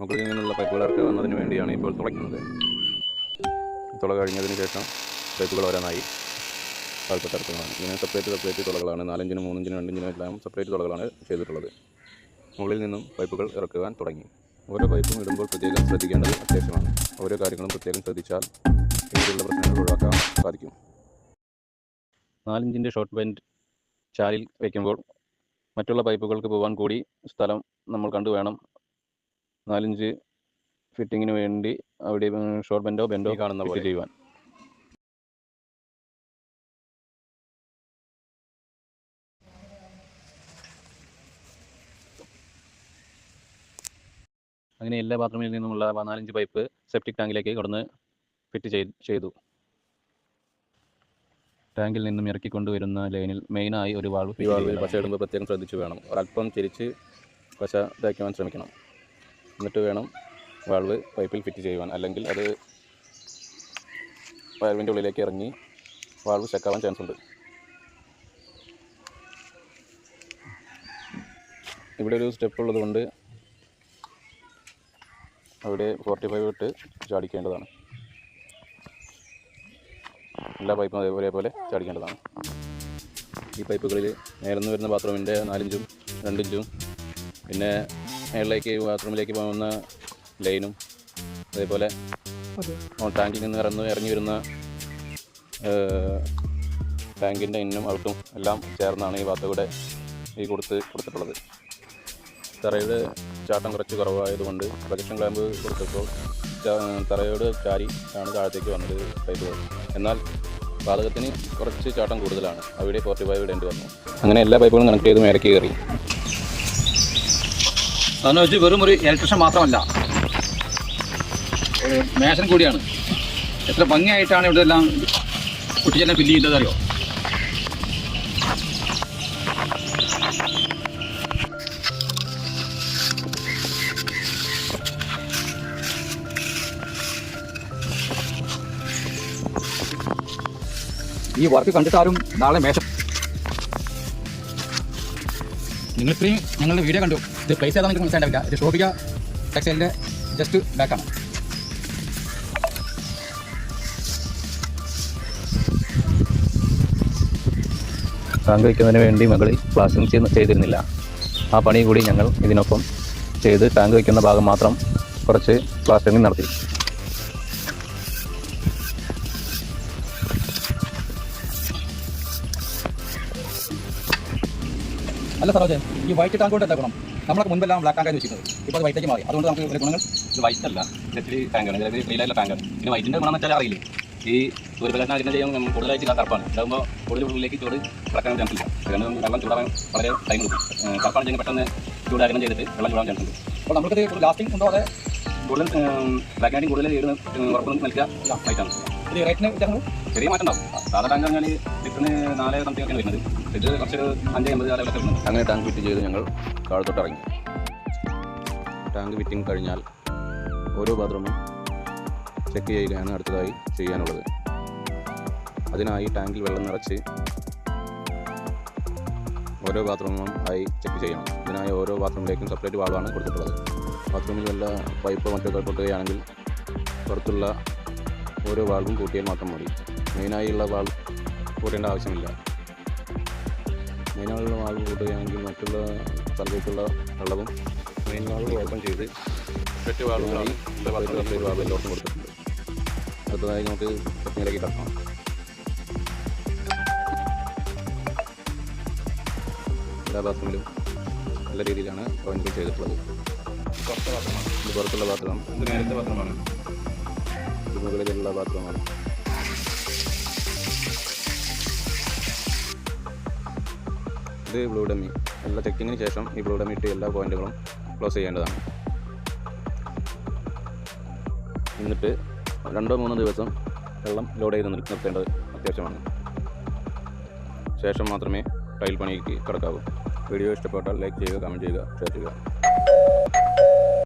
മുകളിൽ നിന്നുള്ള പൈപ്പുകൾ ഇറക്കുന്നതിന് വേണ്ടിയാണ് ഇപ്പോൾ തുളയ്ക്കുന്നത്. തുള കഴിഞ്ഞതിന് ശേഷം പൈപ്പുകൾ ഓരോന്നായി. താഴ്ത്തിറക്കുന്നതാണ് ഇങ്ങനെ സെപ്പറേറ്റ് സെപ്പറേറ്റ് തുളകളാണ്. നാലഞ്ചിനും മൂന്നഞ്ചിനും രണ്ടിഞ്ചിനും എല്ലാം സെപ്പറേറ്റ് തുളകളാണ് ചെയ്തിട്ടുള്ളത്. മുകളിൽ നിന്നും പൈപ്പുകൾ ഇറക്കുവാൻ തുടങ്ങി. ഓരോ പൈപ്പും ഇടുമ്പോൾ പ്രത്യേകം ശ്രദ്ധിക്കേണ്ടത് അത്യാവശ്യമാണ്. ഓരോ കാര്യങ്ങളും പ്രത്യേകം ശ്രദ്ധിച്ചാൽ ഇതിലുള്ള പ്രശ്നങ്ങൾ ഒഴിവാക്കാൻ സാധിക്കും. നാലിഞ്ചിന്റെ ഷോർട്ട് പെന്റ് ചാലിൽ വയ്ക്കുമ്പോൾ മറ്റുള്ള പൈപ്പുകൾക്ക് പോകാൻ കൂടി സ്ഥലം നമ്മൾ കണ്ടു വേണം. നാലിഞ്ച് ഫിറ്റിങ്ങിന് വേണ്ടി അവിടെ ഷോർട്ട് ബെൻഡോ ബെൻഡോ കാണുന്ന പോലെ. ചെയ്യുവാൻ. അങ്ങനെ എല്ലാ ബാത്റൂമിൽ നിന്നുമുള്ള നാലഞ്ച് പൈപ്പ് സെപ്റ്റിക് ടാങ്കിലേക്ക് കടന്ന് ഫിറ്റ് ചെയ്ത്. ടാങ്കിൽ നിന്നും ഇറക്കിക്കൊണ്ടുവരുന്ന ലൈനിൽ മെയിനായി ഒരു വാൾവ് ഈ വാൾവ് പശ ഇടുമ്പോൾ പ്രത്യേകം ശ്രദ്ധിച്ചു വേണം. ഒരല്പം തിരിച്ച് പശ ഇതാക്കുവാൻ ശ്രമിക്കണം. എന്നിട്ട് വേണം വാൾവ് പൈപ്പിൽ ഫിറ്റ് ചെയ്യുവാൻ. അല്ലെങ്കിൽ അത് വാൽവിന്റെ ഉള്ളിലേക്ക് ഇറങ്ങി വാൾവ് സ്റ്റക്കാവാൻ ചാൻസ് ഉണ്ട്. ഇവിടെ ഒരു സ്റ്റെപ്പ് ഉള്ളതുകൊണ്ട് അവിടെ ഫോർട്ടി ഫൈവ് ഇട്ട് ചാടിക്കേണ്ടതാണ്. എല്ലാ പൈപ്പും അതേപോലെ പോലെ ചാടിക്കേണ്ടതാണ്. ഈ പൈപ്പുകളിൽ നേരെന്ന് വരുന്ന ബാത്റൂമിന്റെ നാലിഞ്ചും രണ്ടിഞ്ചും പിന്നെ മേളിലേക്ക് ബാത്റൂമിലേക്ക് പോകുന്ന ലൈനും അതേപോലെ ടാങ്കിൽ നിന്ന് ഇറന്ന് ഇറങ്ങി വരുന്ന ടാങ്കിന്റെ ഇന്നും ഔട്ടും എല്ലാം ചേർന്നാണ് ഈ ഭാഗത്തൂടെ ഈ കൊടുത്ത് കൊടുത്തിട്ടുള്ളത്. തറയുടെ ചാട്ടം കുറച്ച് കുറവായതുകൊണ്ട് പ്രൊജക്ഷൻ ക്ലാമ്പ് കൊടുത്തപ്പോൾ തറയോട് ചാരി ആണ് താഴത്തേക്ക് വന്നത് പൈപ്പ് എന്നാൽ വാതകത്തിന് കുറച്ച് ചാട്ടം കൂടുതലാണ്. അവിടെ ഫോർട്ടി ഫൈവ് ഇടേണ്ടി വന്നു. അങ്ങനെ എല്ലാ പൈപ്പുകളും കണക്ട് ചെയ്ത് മേലേക്ക് കയറി. അതെന്ന് വെച്ച് വെറും ഒരു ഇലക്ട്രീഷ്യൻ മാത്രമല്ല മേശൻ കൂടിയാണ്. എത്ര ഭംഗിയായിട്ടാണ് ഇവിടെ എല്ലാം കുട്ടിച്ചെന്നെ ഫില്ല് ചെയ്തത് അറിയോ? ഈ വർക്ക് കണ്ടിട്ടാരും നാളെ മേശം നിങ്ങൾ ഇത്രയും ഞങ്ങളുടെ വീഡിയോ കണ്ടു. ഇത് പ്ലേസ് ഏതാണെന്ന് നിങ്ങൾക്ക് മനസ്സിലാവില്ല ഇത് ഷോപിക ടെക്സ്റ്റൈലിന്റെ ജസ്റ്റ് ബാക്കാണ് ടാങ്ക് വയ്ക്കുന്നതിന് വേണ്ടി മുകളിൽ പ്ലാസ്റ്റിംഗ് ചെയ്ത് ചെയ്തിരുന്നില്ല. ആ പണി കൂടി ഞങ്ങൾ ഇതിനൊപ്പം ചെയ്ത് ടാങ്ക് വയ്ക്കുന്ന ഭാഗം മാത്രം കുറച്ച് പ്ലാസ്റ്ററിങ് നടത്തി. അല്ല സരോജൻ ഈ വൈറ്റ് ടാങ്ക് കൊണ്ട് എന്താ ഗുണം? നമ്മളൊക്കെ മുൻപെല്ലാം ബ്ലാക്ക് ആൻഡ് വെച്ചിരുന്നത്. ഇപ്പോൾ അത് വൈറ്റേക്ക് മാറി. അതുകൊണ്ട് നമുക്ക് ഒരു ഗുണങ്ങൾ ഇത് വൈറ്റ് അല്ല. ഇലക്ട്രിക് ടാങ്കാണ് ഇലക്ട്രിക് ക്ലീനായിട്ടുള്ള ടാങ്കാണ് പിന്നെ വൈറ്റിന്റെ ഗുണം വെച്ചാൽ അറിയില്ല? ഈ ഒരു സൂര്യപ്രകാശം അതിനെ ചെയ്യുമ്പോൾ കൂടുതലായിട്ട് കറുപ്പാണ്. ഇതാകുമ്പോൾ കൂടുതൽ ഉള്ളിലേക്ക് ചൂട് കിടക്കാൻ ചാൻസ് ഇല്ല. കാരണം വെള്ളം ചൂടാവാൻ വളരെ ടൈം കൊടുക്കും കറപ്പാണ് ചെയ്യുന്നത് പെട്ടെന്ന് ചൂടാകണം ചെയ്തിട്ട് വെള്ളം ചൂടാൻ ചാൻസ് ഉണ്ട്. അപ്പോൾ നമുക്കത് ലാസ്റ്റിംഗ് ഉണ്ടോ അതെ കൂടുതൽ ബ്ലാക്ക് ആൻഡിങ് കൂടുതൽ ഈട് ഉറപ്പ് നൽകുക? വൈറ്റാണ് ഇത് റേറ്റിന് ചെറിയ മാറ്റം ഉണ്ടാവും. സാധാ ടാങ്ക് പറഞ്ഞാൽ ലിറ്ററിന് നാല് സംതിങ് ഒക്കെയാണ് വരുന്നത്. ഇത് കുറച്ചൊരു അഞ്ച് അമ്പത് കാലങ്ങളൊക്കെ വരുന്നത് അങ്ങനെ ടാങ്ക് ഫിറ്റ് ചെയ്ത് ഞങ്ങൾ കാളത്തോട്ട് ഇറങ്ങി. ടാങ്ക് ഫിറ്റിംഗ് കഴിഞ്ഞാൽ ഓരോ ബാത്റൂമും ചെക്ക് ചെയ്യുകയാണ് അടുത്തതായി ചെയ്യാനുള്ളത്. അതിനായി ടാങ്കിൽ വെള്ളം നിറച്ച് ഓരോ ബാത്റൂമും ആയി ചെക്ക് ചെയ്യണം. ഇതിനായി ഓരോ ബാത്റൂമിലേക്കും സെപ്പറേറ്റ് വാൾവാണ് കൊടുത്തിട്ടുള്ളത്. ബാത്റൂമിൽ വല്ല പൈപ്പ് മറ്റൊക്കെ പൊട്ടുകയാണെങ്കിൽ പുറത്തുള്ള ഓരോ വാൾവും കൂട്ടിയാൽ മാത്രം മതി. മെയിനായുള്ള വാൾവ് കൂട്ടേണ്ട ആവശ്യമില്ല. മെയിനായുള്ള വാൾവ് കൂട്ടുകയാണെങ്കിൽ മറ്റുള്ള സ്ഥലത്തേക്കുള്ള വെള്ളവും മെയിൻ വാൾവ് ഓപ്പൺ ചെയ്ത് മറ്റ് വാൾവുകളാണ് വാൾവ് എല്ലാവർക്കും കൊടുത്തിട്ടുണ്ട്. അടുത്തതായി നമുക്ക് ടെക്നിക്കിലേക്ക് കടക്കാം. എല്ലാ ബാത്റൂമിലും നല്ല രീതിയിലാണ് ഓപ്പൺ ചെയ്തിട്ടുള്ളത്. പുറത്തുള്ള ബാത്റൂം ഇത് നേരത്തെ ഇത് മുകളിലുള്ള ബാത്റൂമാണ് ഇത് ബ്ലൂ ഡമ്മി എല്ലാ ചെക്കിങ്ങിന് ശേഷം ഈ ബ്ലൂ ഇട്ട് എല്ലാ പോയിന്റുകളും ക്ലോസ് ചെയ്യേണ്ടതാണ്. എന്നിട്ട് രണ്ടോ മൂന്നോ ദിവസം വെള്ളം ലോഡ് ചെയ്ത് നിർ- നിർത്തേണ്ടത് അത്യാവശ്യമാണ്. ശേഷം മാത്രമേ ടൈൽ പണിക്ക് കിടക്കാവൂ. വീഡിയോ ഇഷ്ടപ്പെട്ടാൽ ലൈക്ക് ചെയ്യുക കമന്റ് ചെയ്യുക ഷെയർ ചെയ്യുക.